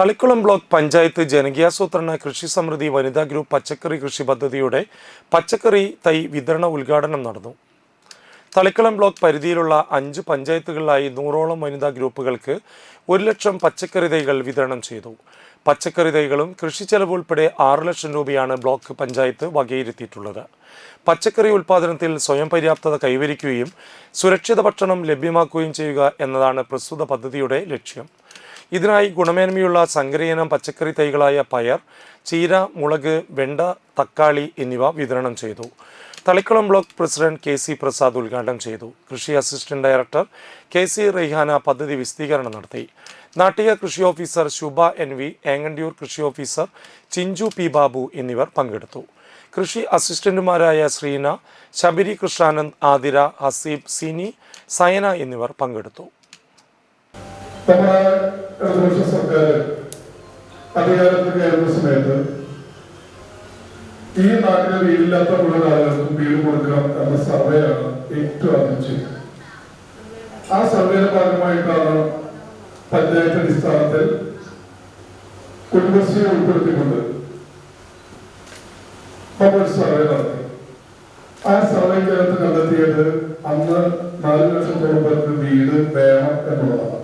Thalikkulam block panchayat ജനകീയാസൂത്രണ കൃഷി സമൃദ്ധി വനിതാ ഗ്രൂപ്പ് പച്ചക്കറി കൃഷി പദ്ധതിയുടെ പച്ചക്കറി തൈ വിതരണ ഉദ്ഘാടനം നടന്നു. തളിക്കുളം ബ്ലോക്ക് പരിധിയിലുള്ള അഞ്ച് പഞ്ചായത്തുകളിലായി നൂറോളം വനിതാ ഗ്രൂപ്പുകൾക്ക് ഒരു ലക്ഷം പച്ചക്കറി തൈകൾ വിതരണം ചെയ്തു. പച്ചക്കറി തൈകളും കൃഷി ചെലവ് ഉൾപ്പെടെ ആറ് ലക്ഷം രൂപയാണ് ബ്ലോക്ക് പഞ്ചായത്ത് വകയിരുത്തിയിട്ടുള്ളത്. പച്ചക്കറി ഉൽപ്പാദനത്തിൽ സ്വയം പര്യാപ്തത കൈവരിക്കുകയും സുരക്ഷിത ഭക്ഷണം ലഭ്യമാക്കുകയും ചെയ്യുക എന്നതാണ് പ്രസ്തുത പദ്ധതിയുടെ ലക്ഷ്യം. ഇതിനായി ഗുണമേന്മയുള്ള സങ്കരയിനം പച്ചക്കറി തൈകളായ പയർ ചീര മുളക് വെണ്ട തക്കാളി എന്നിവ വിതരണം ചെയ്തു. Thalikkulam block president K C Prasad ഉദ്ഘാടനം ചെയ്തു. കൃഷി assistant director K C Raihana പദ്ധതി വിശദീകരണം നടത്തി. നാട്ടിക കൃഷി officer Shubha N V Engandiyur കൃഷി ഓഫീസർ ചിഞ്ചു പി ബാബു എന്നിവർ പങ്കെടുത്തു. കൃഷി അസിസ്റ്റന്റുമാരായ ശ്രീന ശബരി കൃഷ്ണാനന്ദ് ആതിര ഹസീബ് സിനി സയന എന്നിവർ പങ്കെടുത്ു നമ്മുടെ ഇടതുപക്ഷ സർക്കാർ അധികാരത്തിൽ കയറുന്ന സമയത്ത് ഈ നാട്ടിലെ വീടില്ലാത്ത മുഴുവൻ ആളുകൾക്കും വീട് കൊടുക്കാം എന്ന സർവേയാണ് ഏറ്റവും ആദ്യം ചെയ്തത്. ആ സർവേയുടെ ഭാഗമായിട്ടാണ് പഞ്ചായത്ത് അടിസ്ഥാനത്തിൽ കുടുംബശ്രീ ഉൾപ്പെടുത്തിക്കൊണ്ട് നമ്മളൊരു സർവേ നടത്തി. ആ സർവേ സർവേക്കകത്ത് കണ്ടെത്തിയത് അന്ന് നാല് ലക്ഷത്തോളം പേർക്ക് വീട് വേണം എന്നുള്ളതാണ്.